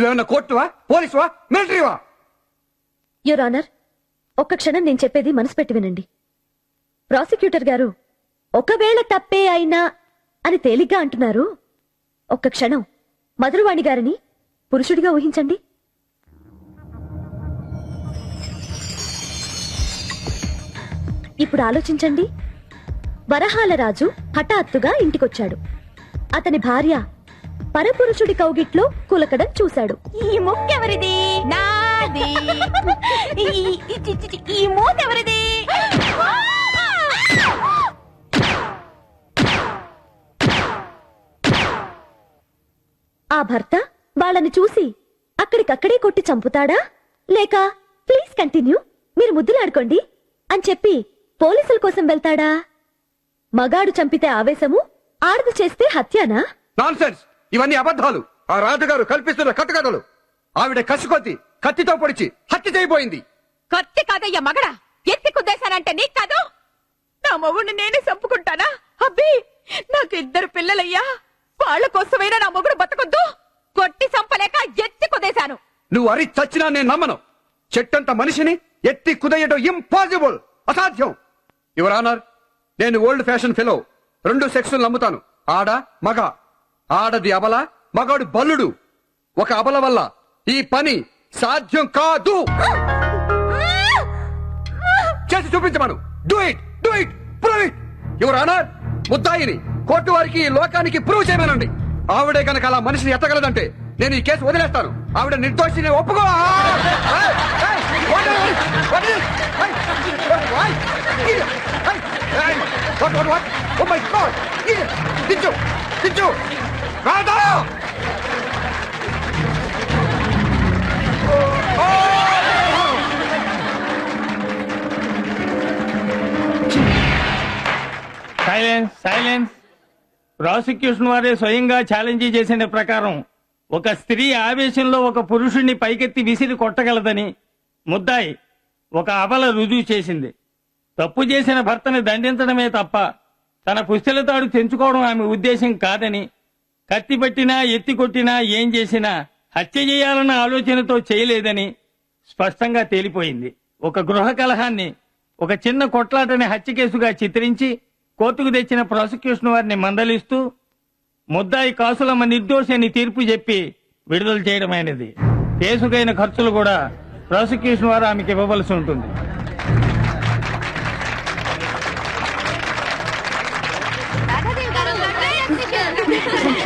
నువ్వేమన్నా కోర్టువా? పోలీసువా? మిలిటరీవా? Your honour ఒక్క క్షణం నేను చెప్పేది మనసు పెట్టి వినండి. ప్రాసిక్యూటర్ గారు ఒకవేళ తప్పే అయినా అని తేలిగ్గా అంటున్నారు ఒక్క క్షణం. మధురవాణి గారిని పురుషుడిగా ఊహించండి. ఇప్పుడు ఆలోచించండి. వరహాల రాజు హఠాత్తుగా ఇంటికొచ్చాడు. అతని భార్య పరపురుషుడి కౌగిట్లో కులకడం చూశాడు. ఈ ముక్కెవరిది? నాది. ఈ- చి- చి- చి- ఈ మూతెవరిది? ఆ భర్త వాళ్ళని చూసి అక్కడికక్కడే కొట్టి చంపుతాడా? లేక ప్లీజ్ కంటిన్యూ మీరు ముద్దులాడుకోండి అని చెప్పి పోలీసుల కోసం వెళ్తాడా? మగాడు చంపితే ఆవేశము ఆడది చేస్తే హత్యానా? నాన్ ఇవన్నీ అబద్ధాలు. ఆ రాజుగారు కల్పిస్తున్న కట్టుకథలు. ఆవిడ కసికొత్తి కత్తితో పొడిచి హత్య చేయబోయింది. కత్తి కాదయ్యా మగడా. ఎత్తి కుద్దేశానంటే నీకు కాదు. నా మొగుడిని నేనే చంపుకుంటానా? అబ్బి నాకు ఇద్దరు పిల్లలయ్యా. వాళ్ళ కోసమైనా నా మొగుడు బతకొద్దు. కొట్టి చంపలేక ఎత్తి కుదేశాను. నువ్వు అరి చచ్చినా నేను నమ్మను. చెట్టంత మనిషిని ఎత్తి కుదయడం ఇంపాసిబుల్ అసాధ్యం. యువర్ ఆనర్ నేను ఓల్డ్ ఫ్యాషన్ ఫెలో. రెండు సెక్సులు నమ్ముతాను. ఆడ మగ. ఆడది అబల మగాడు బల్లుడు ఒక అబల వల్ల ఈ పని సాధ్యం కాదు చేసి చూపించమను do it do it prove it your honour ముద్దాయిని కోర్టు వారికి ఈ లోకానికి ప్రూవ్ చేయమనండి ఆవిడే కనుక అలా మనిషిని ఎత్తగలదంటే నేను ఈ కేసు వదిలేస్తాను ఆవిడ నిర్దోషిని ఒప్పుకో what? What what. Oh my God! ఏయ్, దించు సైలెన్స్ సైలెన్స్. ప్రాసిక్యూషన్ వారే స్వయంగా ఛాలెంజ్ చేసిన ప్రకారం ఒక స్త్రీ ఆవేశంలో ఒక పురుషుణ్ణి పైకెత్తి విసిరి కొట్టగలదని ముద్దాయి ఒక అబల రుజువు చేసింది. తప్పు చేసిన భర్తని దండించడమే తప్ప తన పుస్తెలతాడు తెంచుకోవడం ఆమె ఉద్దేశం కాదని కత్తి పట్టినా ఎత్తి కొట్టినా ఏం చేసినా హత్య చేయాలన్న ఆలోచనతో చేయలేదని స్పష్టంగా తేలిపోయింది. ఒక గృహ కలహాన్ని ఒక చిన్న కొట్లాటని హత్య కేసుగా చిత్రించి కోర్టుకు తెచ్చిన ప్రాసిక్యూషన్ వారిని మందలిస్తూ ముద్దాయి కాసులమ్మ నిర్దోషి అని తీర్పు చెప్పి విడుదల చేయడమైనది. కేసుకైన ఖర్చులు కూడా ప్రాసిక్యూషన్ వారు ఆమెకి ఇవ్వవలసి ఉంటుంది.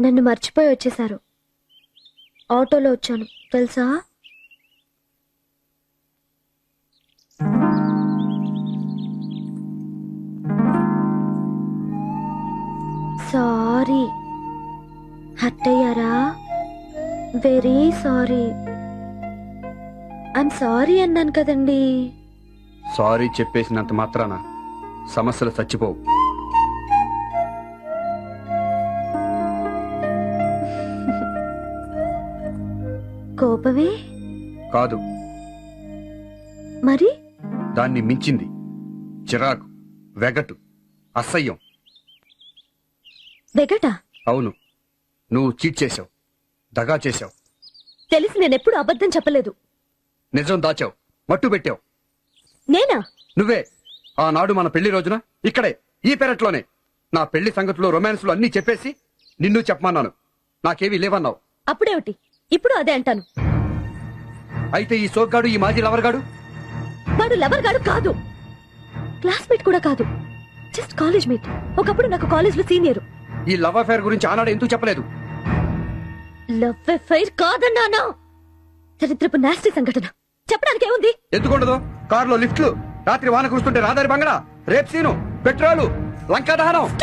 నన్ను మర్చిపోయి వచ్చేశారు. ఆటోలో వచ్చాను. తెలుసా? సారీ. హట్టయ్యారా వెరీ సారీ. ఐమ్ సారీ అన్నాను కదండి. సారీ చెప్పేసినంత మాత్రాన సమస్యలు చచ్చిపోవు. కోపమే? కాదు. మరి? దాన్ని మించింది. చిరాకు వెగటు అసహ్యం. వెగట? అవును. నువ్వు చీట్ చేశావు. దగా చేశావు. తెలిసి నేనెప్పుడు అబద్ధం చెప్పలేదు. నిజం దాచావు. మట్టు పెట్టావు. నేనా? నువ్వే. ఆనాడు మన పెళ్ళి రోజున ఇక్కడే ఈ పెరట్లోనే. నా పెళ్ళి సంగతులు రొమాన్స్లు అన్నీ చెప్పేసి నిన్ను చెప్పమన్నాను. నాకేమీ లేవన్నావు. అప్పుడేమిటి? ఇప్పుడు అదే అంటాను. అయితే ఈ సోగ్గాడు ఈ మాజీ లవర్గాడు? వాడు లవర్ గాడు కాదు. క్లాస్మేట్ కూడా కాదు. జస్ట్ కాలేజ్ మేట్ ఒకప్పుడు నాకు కాలేజ్లో సీనియర్. ఈ లవ్ అఫైర్ గురించి ఆనాడు ఎందుకు చెప్పలేదు? లవ్ ఎఫైర్ కాదన్నానా చరిత్రపు నాస్టి సంఘటన. చెప్పడానికి ఏముంది? ఎందుకుండదు? కారులో లిఫ్ట్లు. రాత్రి వాన కురుస్తుంటే రాదారి బంగళా. Rape scene. పెట్రోలు. లంకా దహనం!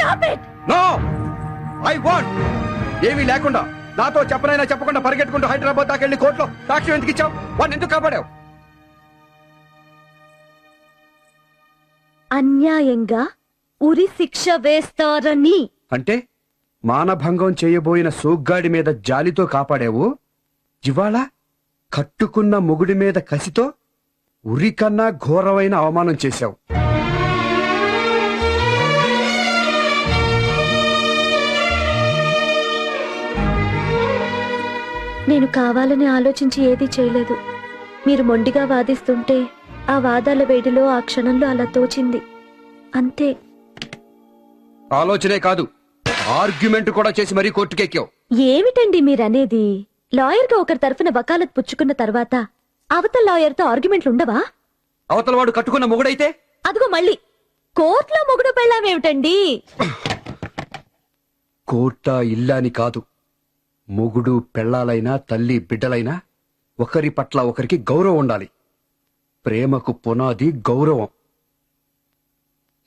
నో! I want. ఏమీ లేకుండా. నాతో చెప్పనైనా చెప్పకుండా పరిగెట్టుకుంటూ హైదరాబాద్ దాకా వెళ్ళి కోర్టులో సాక్ష్యం ఎందుకు ఇచ్చావు? వాడిని ఎందుకు కాపాడావు? అన్యాయంగా ఉరి శిక్ష వేస్తారని. అంటే మానభంగం చేయబోయిన సోగ్గాడి మీద జాలితో కాపాడావు? ఇవాళ కట్టుకున్న మొగుడి మీద కసితో ఉరికన్నా ఘోరమైన అవమానం చేశావు. నేను కావాలని ఆలోచించి ఏదీ చేయలేదు. మీరు మొండిగా వాదిస్తుంటే ఆ వాదాల వేడిలో ఆ క్షణంలో అలా తోచింది. అంతే. ఆలోచనే కాదు. ఆర్గ్యుమెంట్ కూడా చేసి మరీ కోర్టుకెక్కావు. ఏమిటండి మీరనేది? లాయర్గా ఒకరి తరఫున వకాలత్ పుచ్చుకున్న తర్వాత అవతల లాయర్తో ఆర్గ్యుమెంట్లు ఉండవా? అవతల వాడు కట్టుకున్న మొగుడైతే? అదిగో మళ్ళీ. కోర్టులో మొగుడు పెళ్ళామేమిటండి? కోర్ట ఇల్లాని కాదు. మొగుడు పెళ్ళాలైనా తల్లి బిడ్డలైనా ఒకరి పట్ల ఒకరికి గౌరవం ఉండాలి. ప్రేమకు పునాది గౌరవం.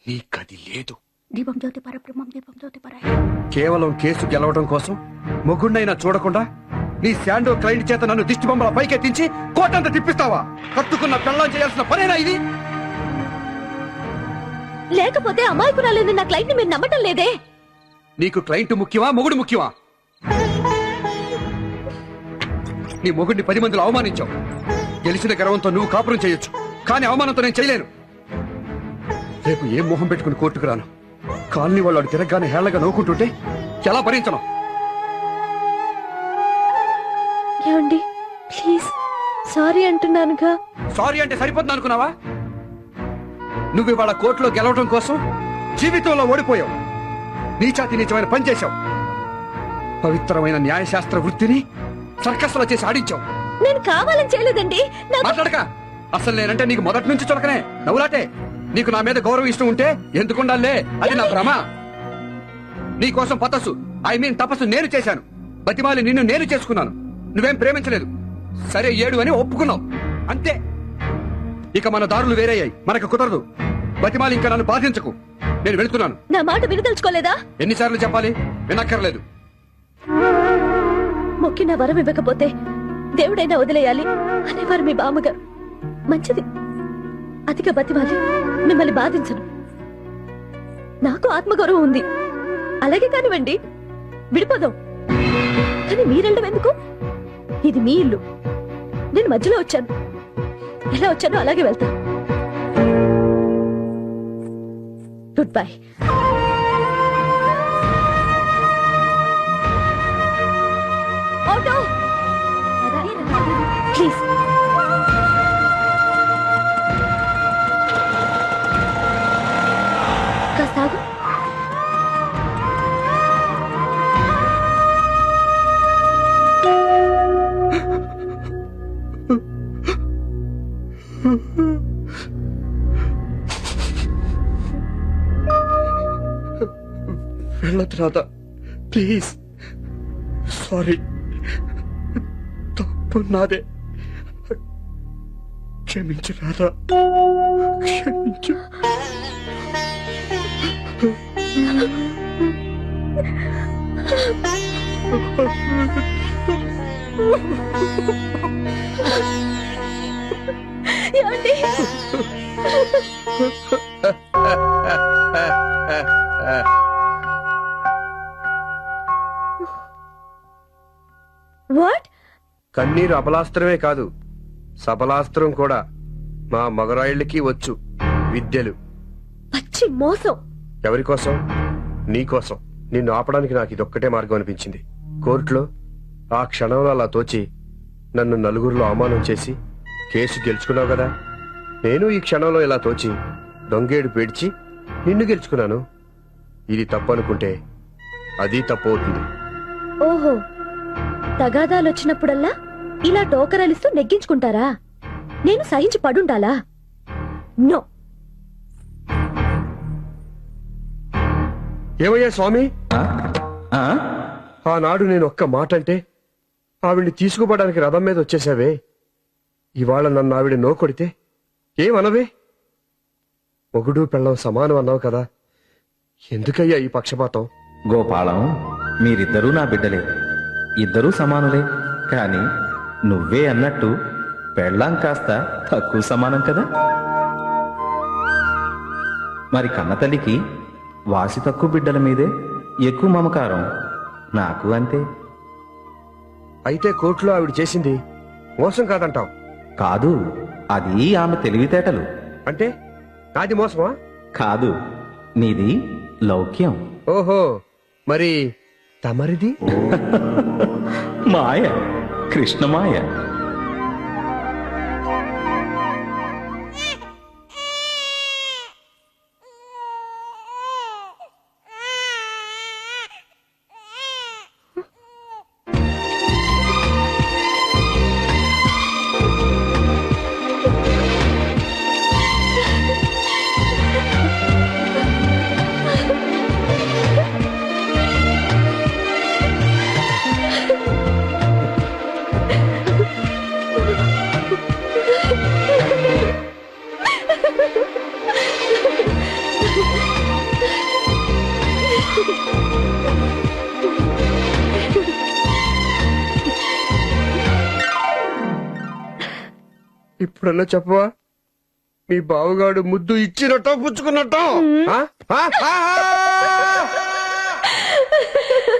నీకది లేదు. దీపం జ్యోతి పరబ్రహ్మం దీపం జ్యోతి పరాయ కేవలం కేసు గెలవడం కోసం మొగుడినైనా చూడకుండా నీ శాండో క్లయింట్ చేత నన్ను దిష్టి బొమ్మల పైకెత్తించి కోటంత తిప్పిస్తావా? కట్టుకున్న పెళ్ళం చేయాల్సిన పనేనా ఇది? లేకపోతే అమాయకురాలని నా క్లయింట్ మీరు నమ్మటం లేదే? నీకు క్లయింట్ ముఖ్యమా మొగుడు ముఖ్యమా? నీ మొగుడిని పది మందిలో అవమానించావు. గెలిచిన గర్వంతో నువ్వు కాపురం చేయొచ్చు. కానీ అవమానంతో నేను చేయలేను. రేపు ఏం మొహం పెట్టుకుని కోర్టుకు రాను? కాలనీ వాళ్ళు తిరగగానే హేళగా నవ్వుకుంటుంటే ఎలా భరించను? ఏమండి? ప్లీజ్. సారీ అంటున్నానుగా. సారీ అంటే సరిపోతుంది అనుకున్నావా? నువ్వు ఇవాళ కోర్టులో గెలవడం కోసం జీవితంలో ఓడిపోయావు. నీచాతి నీచమైన పని చేశావు. పవిత్రమైన న్యాయశాస్త్ర వృత్తిని సర్కస్లో చేసి ఆడించావు. నేను కావాలని చేయలేదండి. మాట్లాడక. అసలు నేనంటే నీకు మొదటి నుంచి చులకనే. నవ్వులాటే. నీకు నా మీద గౌరవం ఇష్టం ఉంటే ఎందుకుండాలే? అది నా భ్రమ. నీ కోసం పతస్సు ఐ మీన్ తపస్సు నేను చేశాను. బతిమాలి నిన్ను నేను చేసుకున్నాను. నువ్వేం ప్రేమించలేదు. సరే ఏడు అని ఒప్పుకున్నావు. అంతే. ఇక మన దారులు వేరయ్యాయి. మనకు కుదరదు. బతిమాలి ఇంకా నన్ను బాధించకు. నేను వెళ్తున్నాను. నా మాట వినదలుచుకోలేదా? ఎన్నిసార్లు చెప్పాలి? వినక్కర్లేదు. మొక్కిన వరం ఇవ్వకపోతే దేవుడైనా వదిలేయాలి అనేవారు మీ బామ్మగారు. మంచిది. అతిగా బతివాలి మిమ్మల్ని బాధించను. నాకు ఆత్మగౌరవం ఉంది. అలాగే కానివ్వండి. విడిపోదాం. కానీ మీరెళ్ళడం ఎందుకు? ఇది మీ ఇల్లు. నేను మధ్యలో వచ్చాను. ఎలా వచ్చానో అలాగే వెళ్తాను. Good bye. ప్లీజ్ కాస్త రాధా ప్లీజ్. సారీ. తప్పు నాదే. క్షమించు. రాధా క్షమించు వాట్? కన్నీరు అబలాస్త్రమే కాదు. సబలాస్త్రం కూడా మా మగరాయిళ్ళకి వచ్చు. విద్యలు. పచ్చి మోసం. ఎవరి కోసం? నీ కోసం. నిన్ను ఆపడానికి నాకు ఇదొక్కటే మార్గం అనిపించింది. కోర్టులో ఆ క్షణంలో అలా తోచి నన్ను నలుగురిలో అవమానం చేసి కేసు గెలుచుకున్నావు కదా? నేను ఈ క్షణంలో ఇలా తోచి దొంగేడు పేడ్చి నిన్ను గెలుచుకున్నాను. ఇది తప్పు అనుకుంటే అది తప్పు అవుతుంది. ఓహో. తగాదాలు వచ్చినప్పుడల్లా ఇలా టోకరలిస్తూ నెగ్గించుకుంటారా? నేను సహించి పడుండాలా? నో. ఏమయ్యా స్వామి? ఆనాడు నేను ఒక్క మాట అంటే ఆవిడ్ని తీసుకుపోవడానికి రథం మీద వచ్చేసావే ఇవాళ నన్ను ఆవిడ నో కొడితే ఏమనవే? మొగుడు పెళ్ళం సమానం అన్నావు కదా. ఎందుకయ్యా ఈ పక్షపాతం? గోపాలం మీరిద్దరూ నా బిడ్డలే. ఇద్దరూ సమానులే. కానీ నువ్వే అన్నట్టు పెళ్ళాం కాస్త తక్కువ సమానం కదా? మరి కన్నతల్లికి వాసి తక్కువ బిడ్డల మీదే ఎక్కువ మమకారం నాకు అంతే. అయితే కోర్టులో ఆవిడ చేసింది మోసం కాదంటావు? కాదు అది ఆమె తెలివితేటలు. అంటే నాది మోసమా? కాదు నీది లౌక్యం. ఓహో మరి తమరిది? మాయ. കൃഷ്ണമായ ఇప్పుడన్నా చెప్పవా? మీ బావగాడు ముద్దు ఇచ్చినట్ట పుచ్చుకున్నట్ట.